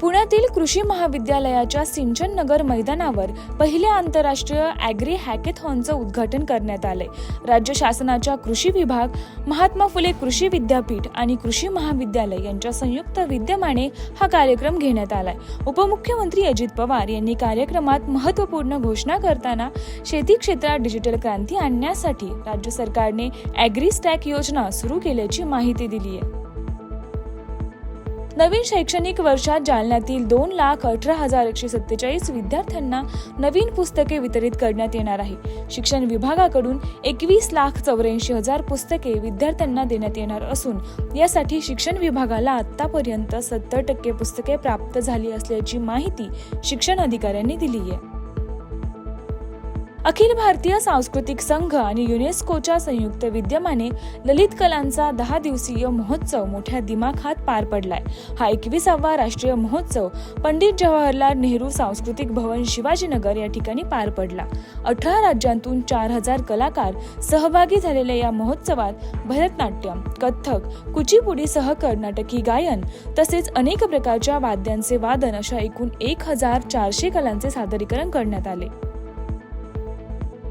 पुण्यातील कृषी महाविद्यालयाच्या सिंचन नगर मैदानावर पहिल्या आंतरराष्ट्रीय ॲग्री हॅकेथॉनचं उद्घाटन करण्यात आलंय राज्य शासनाच्या कृषी विभाग महात्मा फुले कृषी विद्यापीठ आणि कृषी महाविद्यालय यांच्या संयुक्त विद्यमाने हा कार्यक्रम घेण्यात आलाय. उपमुख्यमंत्री अजित पवार यांनी कार्यक्रमात महत्त्वपूर्ण घोषणा करताना शेती क्षेत्रात डिजिटल क्रांती आणण्यासाठी राज्य सरकारने ॲग्री स्टॅक योजना सुरू केल्याची माहिती दिली आहे नवीन शैक्षणिक वर्षात जालन्यातील दोन लाख अठरा हजार एकशे सत्तेचाळीस विद्यार्थ्यांना नवीन पुस्तके वितरित करण्यात येणार आहे. शिक्षण विभागाकडून एकवीस लाख चौऱ्याऐंशी हजार पुस्तके विद्यार्थ्यांना देण्यात येणार असून यासाठी शिक्षण विभागाला आतापर्यंत सत्तर टक्के पुस्तके प्राप्त झाली असल्याची माहिती शिक्षण अधिकाऱ्यांनी दिली आहे अखिल भारतीय सांस्कृतिक संघ आणि युनेस्कोच्या संयुक्त विद्यमाने ललित कलांचा दहा दिवसीय महोत्सव मोठ्या दिमाखात पार पडलाय. हा एकविसावा राष्ट्रीय महोत्सव पंडित जवाहरलाल नेहरू सांस्कृतिक भवन शिवाजीनगर या ठिकाणी पार पडला. अठरा राज्यांतून चार हजार कलाकार सहभागी झालेल्या या महोत्सवात भरतनाट्यम कथ्थक कुचिपुडीसह कर्नाटकी गायन तसेच अनेक प्रकारच्या वाद्यांचे वादन अशा एकूण एक हजार चारशे कलांचे सादरीकरण करण्यात आले.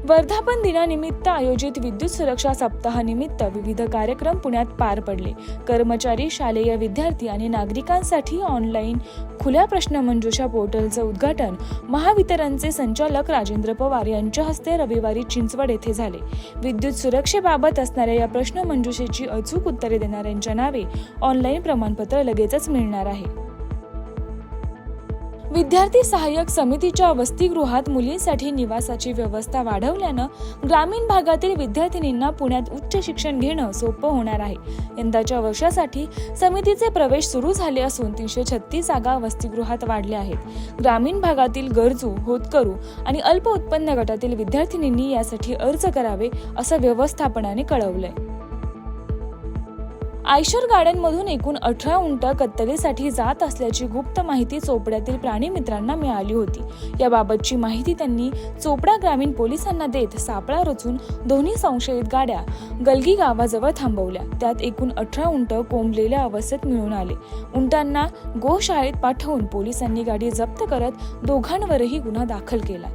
वर्धापन दिनानिमित्त आयोजित विद्युत सुरक्षा सप्ताहानिमित्त विविध कार्यक्रम पुण्यात पार पडले. कर्मचारी शालेय विद्यार्थी आणि नागरिकांसाठी ऑनलाईन खुल्या प्रश्नमंजुषा पोर्टलचं उद्घाटन महावितरणचे संचालक राजेंद्र पवार यांच्या हस्ते रविवारी चिंचवड येथे झाले. विद्युत सुरक्षेबाबत असणाऱ्या या प्रश्नमंजुषेची अचूक उत्तरे देणाऱ्यांच्या नावे ऑनलाईन प्रमाणपत्र लगेचच मिळणार आहे. विद्यार्थी सहाय्यक समितीच्या वसतिगृहात मुलींसाठी निवासाची व्यवस्था वाढवल्यानं ग्रामीण भागातील विद्यार्थिनींना पुण्यात उच्च शिक्षण घेणं सोपं होणार आहे. यंदाच्या वर्षासाठी समितीचे प्रवेश सुरू झाले असून तीनशे छत्तीस जागा वसतिगृहात वाढल्या आहेत. ग्रामीण भागातील गरजू होतकरू आणि अल्प उत्पन्न गटातील विद्यार्थिनींनी यासाठी अर्ज करावे असं व्यवस्थापनाने कळवलंय. आयशर गार्डनमधून एकूण अठरा उंट कत्तलीसाठी जात असल्याची गुप्त माहिती चोपड्यातील प्राणी मित्रांना मिळाली होती. याबाबतची माहिती त्यांनी चोपडा ग्रामीण पोलिसांना देत सापळा रचून दोन्ही संशयित गाड्या गलगी गावाजवळ थांबवल्या. त्यात एकूण अठरा उंट कोंबलेल्या अवस्थेत मिळून आले. उंटांना गोशाळेत पाठवून पोलिसांनी गाडी जप्त करत दोघांवरही गुन्हा दाखल केला.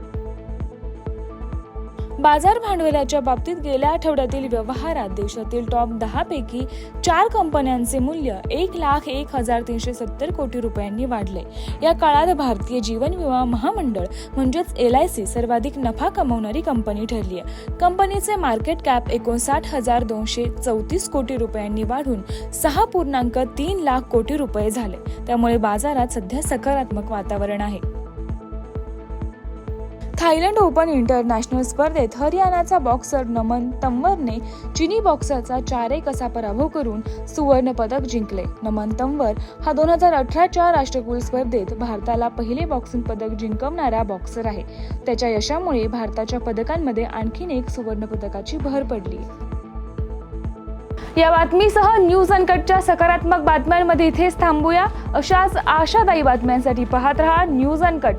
बाजार भांडवलाच्या बाबतीत गेल्या आठवड्यातील व्यवहारात देशातील टॉप दहा पैकी चार कंपन्यांचे मूल्य एक लाख एक हजार तीनशे सत्तर कोटी रुपयांनी वाढले. या काळात भारतीय जीवन विमा महामंडळ म्हणजेच एल आय सी सर्वाधिक नफा कमवणारी कंपनी ठरली आहे कंपनीचे मार्केट कॅप एकोणसाठ हजार दोनशे चौतीस कोटी रुपयांनी वाढून सहा पूर्णांक तीन लाख कोटी रुपये झाले. त्यामुळे बाजारात सध्या सकारात्मक वातावरण आहे. थायलंड ओपन इंटरनॅशनल स्पर्धेत हरियाणाचा बॉक्सर नमन तंवरने चिनी बॉक्सरचा चार एक असा पराभव करून सुवर्ण पदक जिंकले. नमन तंवर हा दोन हजार अठराच्या राष्ट्रकुल स्पर्धेत भारताला पहिले बॉक्सिंग पदक जिंकवणारा बॉक्सर आहे. त्याच्या यशामुळे भारताच्या पदकांमध्ये आणखीन एक सुवर्ण पदकाची भर पडली. या बातमीसह न्यूज अनकटच्या सकारात्मक बातम्यांमध्ये इथेच थांबूया. अशाच आशादायी बातम्यांसाठी पाहत रहा न्यूज अनकट.